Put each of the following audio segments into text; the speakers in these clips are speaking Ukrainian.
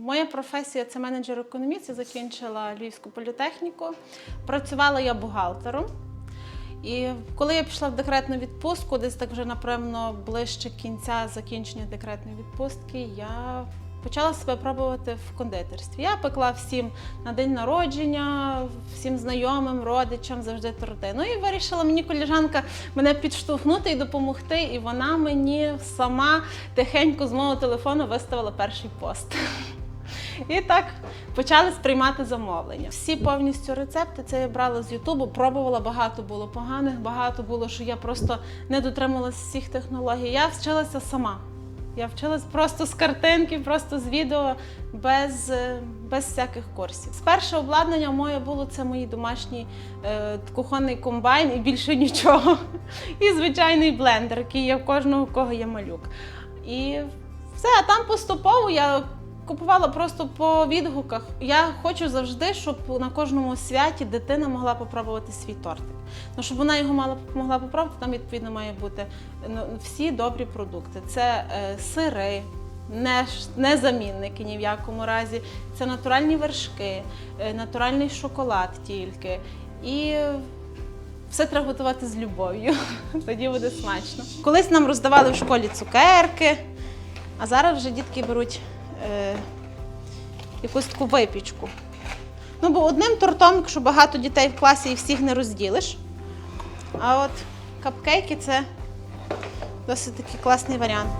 Моя професія це менеджер економіст. Я закінчила Львівську політехніку. Працювала я бухгалтером. І коли я пішла в декретну відпустку, десь так вже напевно ближче кінця закінчення декретної відпустки, я почала себе пробувати в кондитерстві. Я пекла всім на день народження, всім знайомим, родичам, завжди торти. Ну і вирішила мені коліжанка мене підштовхнути і допомогти. І вона мені сама тихенько з мого телефону виставила перший пост. І так почали сприймати замовлення. Всі повністю рецепти це я брала з Ютубу, пробувала, багато було поганих, багато було, що я просто не дотрималася всіх технологій. Я вчилася сама. Я вчилась просто з картинки, просто з відео, без, е, без всяких курсів. Перше обладнання моє було це мої домашній е, кухонний комбайн і більше нічого. І звичайний блендер, який є в кожного, у кого є малюк. І все, а там поступово я купувала просто по відгуках. Я хочу завжди, щоб на кожному святі дитина могла попробувати свій тортик. Ну, щоб вона його мала могла попробувати, там відповідно має бути ну, всі добрі продукти. Це е, сири. Не, не замінники ні в якому разі. Це натуральні вершки, е, натуральний шоколад тільки. І все треба готувати з любов'ю. Тоді буде смачно. Колись нам роздавали в школі цукерки, а зараз вже дітки беруть е, якусь таку випічку. Ну, бо одним тортом, якщо багато дітей в класі і всіх не розділиш. А от капкейки це досить такий класний варіант.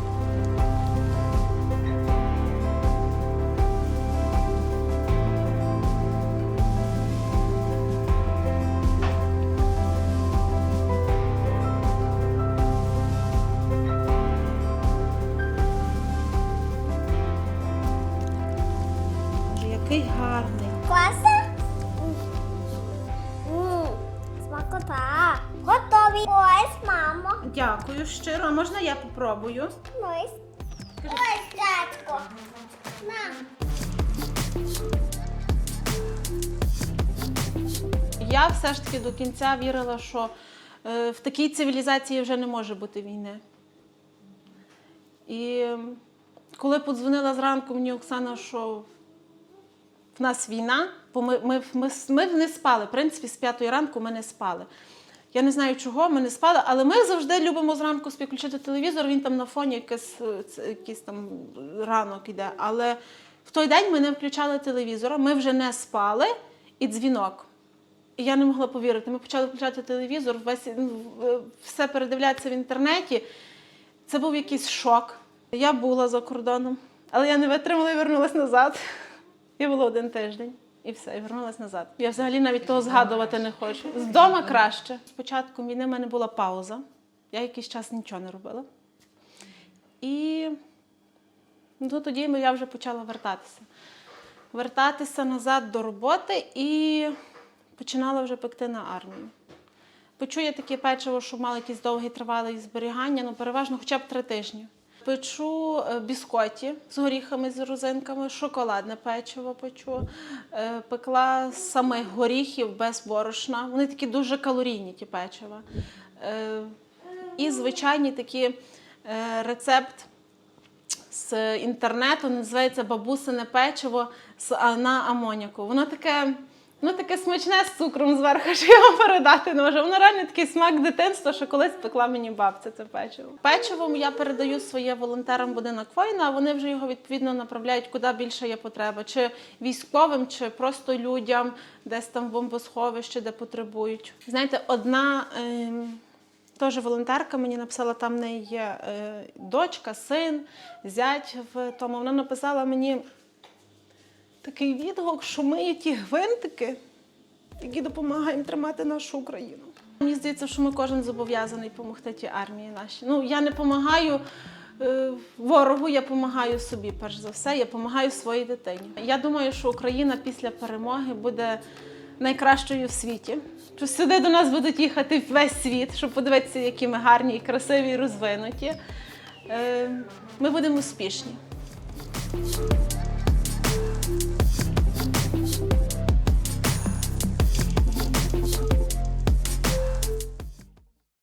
Який гарний. Класно? Смакота. Готові. Ось, мамо. Дякую щиро. А можна я попробую? Ось. Ось, татко. На. Я все ж таки до кінця вірила, що е, в такій цивілізації вже не може бути війни. І коли подзвонила зранку мені Оксана, що в нас війна, бо ми, ми, ми, ми не спали. В принципі, з п'ятої ранку ми не спали. Я не знаю чого, ми не спали, але ми завжди любимо зранку собі включити телевізор, він там на фоні якийсь, е, якийсь там ранок іде. Але в той день ми не включали телевізора, ми вже не спали, і дзвінок. І я не могла повірити. Ми почали включати телевізор, весь, ну, все передивлятися в інтернеті. Це був якийсь шок. Я була за кордоном, але я не витримала і вернулася назад. Я була один тиждень і все, і вернулася назад. Я взагалі навіть того згадувати не хочу. З дома краще. Спочатку війни в мене була пауза. Я якийсь час нічого не робила. І ну, тоді я вже почала вертатися. Вертатися назад до роботи і починала вже пекти на армію. Печу таке печиво, щоб мало якісь довгі тривалий зберігання, ну переважно хоча б три тижні. Печу е, біскоті з горіхами, з розинками, шоколадне печиво печу. Е, Пекла самих горіхів без борошна. Вони такі дуже калорійні, ті печива. Е, І звичайні такі рецепт з інтернету, називається бабусине печиво з на амоніку. Воно таке, ну, таке смачне з цукром зверху, що вам передати не можу. Воно реально такий смак дитинства, що колись пекла мені бабця це печиво. Печивом я передаю своє волонтерам будинок воїна, а вони вже його відповідно направляють, куди більше є потреба, чи військовим, чи просто людям, десь там в бомбосховищі, де потребують. Знаєте, одна. ем, Теж волонтерка мені написала, там в неї є е, дочка, син, зять в тому. Вона написала мені такий відгук, що ми є ті гвинтики, які допомагаємо тримати нашу Україну. Мені здається, що ми кожен зобов'язаний допомогти тій армії нашій. Ну, я не допомагаю е, ворогу, я допомагаю собі, перш за все, я допомагаю своїй дитині. Я думаю, що Україна після перемоги буде найкращою в світі. Що сюди до нас будуть їхати весь світ, щоб подивитися, які ми гарні, і красиві і розвинуті. Е, Ми будемо успішні.